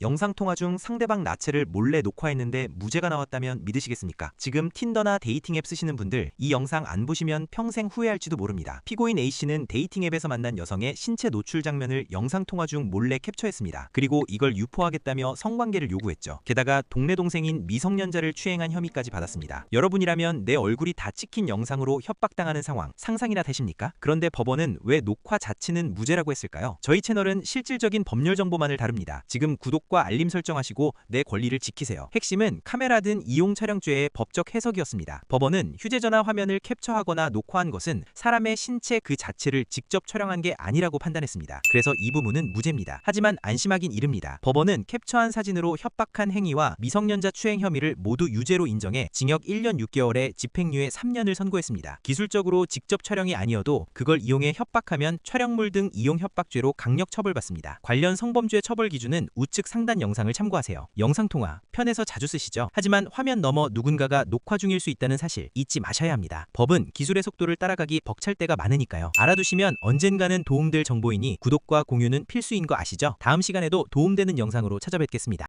영상통화 중 상대방 나체를 몰래 녹화했는데 무죄가 나왔다면 믿으시겠습니까? 지금 틴더나 데이팅 앱 쓰시는 분들 이 영상 안 보시면 평생 후회할지도 모릅니다. 피고인 A씨는 데이팅 앱에서 만난 여성의 신체 노출 장면을 영상통화 중 몰래 캡처했습니다. 그리고 이걸 유포하겠다며 성관계를 요구했죠. 게다가 동네 동생인 미성년자를 추행한 혐의까지 받았습니다. 여러분이라면 내 얼굴이 다 찍힌 영상으로 협박당하는 상황 상상이나 되십니까? 그런데 법원은 왜 녹화 자체는 무죄라고 했을까요? 저희 채널은 실질적인 법률 정보만을 다룹니다. 지금 구독 과 알림 설정하시고 내 권리를 지키세요. 핵심은 카메라 든 이용 촬영죄의 법적 해석이었습니다. 법원은 휴대전화 화면을 캡처하거나 녹화한 것은 사람의 신체 그 자체를 직접 촬영한 게 아니라고 판단했습니다. 그래서 이 부분은 무죄입니다. 하지만 안심하긴 이릅니다. 법원은 캡처한 사진으로 협박한 행위와 미성년자 추행 혐의를 모두 유죄로 인정해 징역 1년 6개월에 집행유예 3년을 선고했습니다. 기술적으로 직접 촬영이 아니어도 그걸 이용해 협박하면 촬영물 등 이용 협박죄로 강력 처벌받습니다. 관련 성범죄 처벌 기준은 우측 상단 영상을 참고하세요. 영상통화 편에서 자주 쓰시죠. 하지만 화면 너머 누군가가 녹화 중일 수 있다는 사실 잊지 마셔야 합니다. 법은 기술의 속도를 따라가기 벅찰 때가 많으니까요. 알아두시면 언젠가는 도움될 정보이니 구독과 공유는 필수인 거 아시죠? 다음 시간에도 도움되는 영상으로 찾아뵙겠습니다.